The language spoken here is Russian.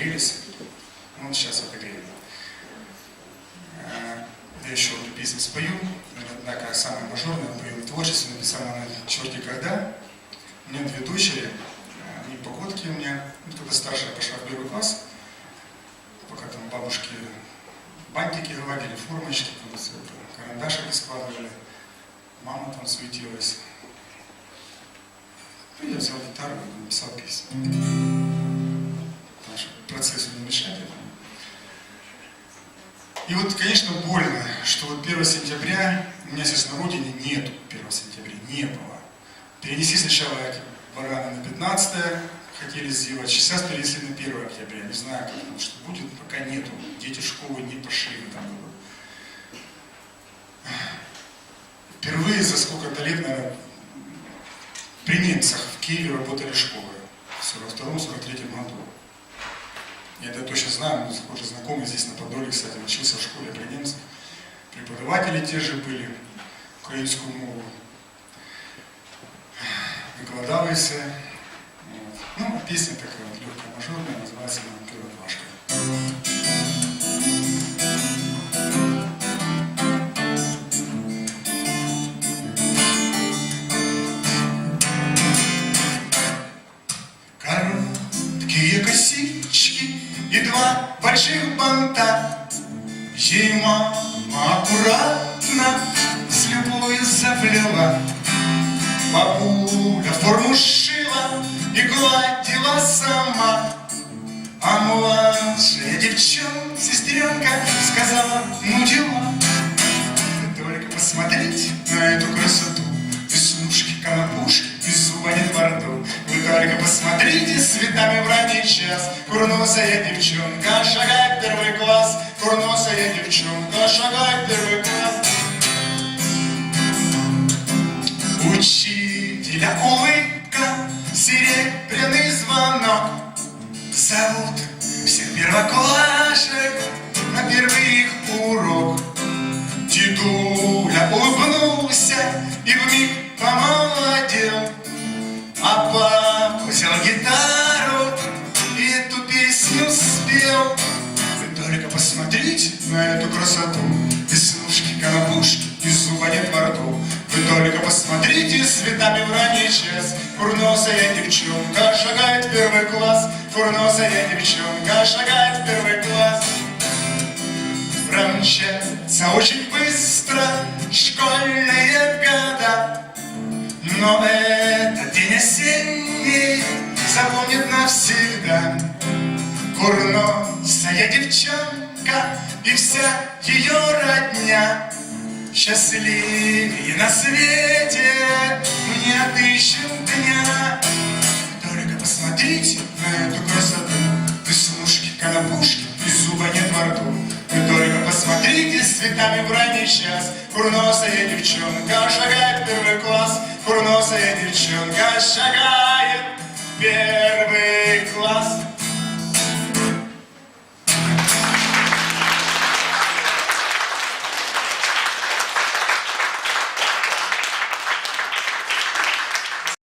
отогрелись. Ну, вот сейчас отогрели. Э, Я еще одну песню спою, однако самая мажорная, в моем творчестве написана она черти когда. У меня две дочери, э, они погодки у меня, ну, когда старшая пошла в первый класс, пока там бабушки бантики гладили, формочки, там, карандашики складывали, мама там суетилась. Ну, я взял гитару и написал песню. И вот, конечно, больно, что вот 1 сентября, у меня здесь на родине нету 1 сентября, не было. Перенеси сначала эти бараны на 15 хотели сделать, сейчас перенесли на 1 октября. Не знаю, как там, что будет, пока нету. Дети в школу не пошли там было. Впервые за сколько-то лет, наверное, при немцах в Киеве работали школы в 42-43 году. Я это точно знаю, но уже знакомый здесь на Подоле, кстати, учился в школе при немцах. Преподаватели те же были, українську мову. Викладали все. Вот. Ну, песня такая вот легкая, мажорная, называется она «Первоклашка». Два больших банта Ей мама аккуратно с любовью заплела. Бабуля форму сшила и гладила сама. А младшая час Курносая девчонка шагает первый класс. Курносая девчонка шагает первый класс. Учителя улыбка, серебряный звонок. Зовут всех первоклашек на первый их урок Дедуля улыбнулся и вмиг помолодел эту красоту. Веснушки, конопушки и зуба нет во рту. Вы только посмотрите цветами в ранний час Курносая девчонка шагает в первый класс. Курносая девчонка шагает в первый класс. Промчатся очень быстро школьные года. Но этот день осенний запомнит навсегда. Курносая девчонка и вся ее родня Счастливее на свете. Не отыщем дня. Только посмотрите на эту красоту. Веснушки, конопушки и зуба нет во рту. Вы только посмотрите с цветами в ранний час Курносая девчонка шагает в первый класс. Курносая девчонка шагает в первый